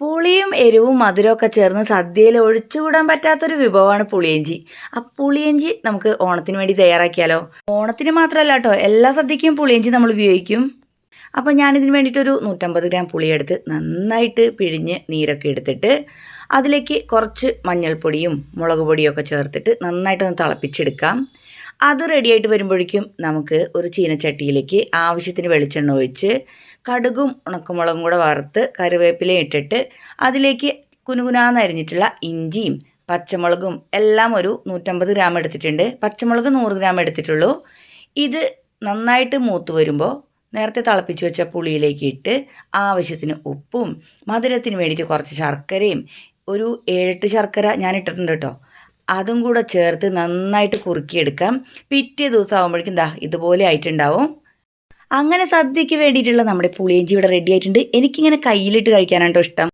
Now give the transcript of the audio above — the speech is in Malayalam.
പുളിയും എരിവും മധുരമൊക്കെ ചേർന്ന് സദ്യയിൽ ഒഴിച്ചുകൂടാൻ പറ്റാത്തൊരു വിഭവമാണ് പുളിയഞ്ചി. ആ പുളിയഞ്ചി നമുക്ക് ഓണത്തിന് വേണ്ടി തയ്യാറാക്കിയാലോ? ഓണത്തിന് മാത്രമല്ല കേട്ടോ എല്ലാ സദ്യക്കും പുളിയഞ്ചി നമ്മൾ ഉപയോഗിക്കും. അപ്പോൾ ഞാനിതിന് വേണ്ടിയിട്ടൊരു നൂറ്റമ്പത് ഗ്രാം പുളിയെടുത്ത് നന്നായിട്ട് പിഴിഞ്ഞ് നീരൊക്കെ എടുത്തിട്ട് അതിലേക്ക് കുറച്ച് മഞ്ഞൾപ്പൊടിയും മുളക് പൊടിയും ഒക്കെ ചേർത്തിട്ട് നന്നായിട്ടൊന്ന് തിളപ്പിച്ചെടുക്കാം. അത് റെഡിയായിട്ട് വരുമ്പോഴേക്കും നമുക്ക് ഒരു ചീനച്ചട്ടിയിലേക്ക് ആവശ്യത്തിന് വെളിച്ചെണ്ണ ഒഴിച്ച് കടുകും ഉണക്കമുളകും കൂടെ വറുത്ത് കറിവേപ്പിലയും ഇട്ടിട്ട് അതിലേക്ക് കുനുകുനാന്ന് അരിഞ്ഞിട്ടുള്ള ഇഞ്ചിയും പച്ചമുളകും എല്ലാം ഒരു നൂറ്റമ്പത് ഗ്രാം എടുത്തിട്ടുണ്ട്. പച്ചമുളക് നൂറ് ഗ്രാം എടുത്തിട്ടുള്ളൂ. ഇത് നന്നായിട്ട് മൂത്ത് വരുമ്പോൾ നേരത്തെ തിളപ്പിച്ച് വെച്ച പുളിയിലേക്ക് ഇട്ട് ആവശ്യത്തിന് ഉപ്പും മധുരത്തിന് വേണ്ടിയിട്ട് കുറച്ച് ശർക്കരയും ഒരു ഏഴെട്ട് ശർക്കര ഞാൻ ഇട്ടിട്ടുണ്ട് കേട്ടോ. അതും കൂടെ ചേർത്ത് നന്നായിട്ട് കുറുക്കിയെടുക്കാം. പിറ്റേ ദിവസം ആകുമ്പോഴേക്കും ദാ ഇതുപോലെ ആയിട്ടുണ്ടാവും. അങ്ങനെ സദ്യയ്ക്ക് വേണ്ടിയിട്ടുള്ള നമ്മുടെ പുളിയഞ്ചി ഇവിടെ റെഡി ആയിട്ടുണ്ട്. എനിക്കിങ്ങനെ കയ്യിലിട്ട് കഴിക്കാനാണ് ഇഷ്ടം.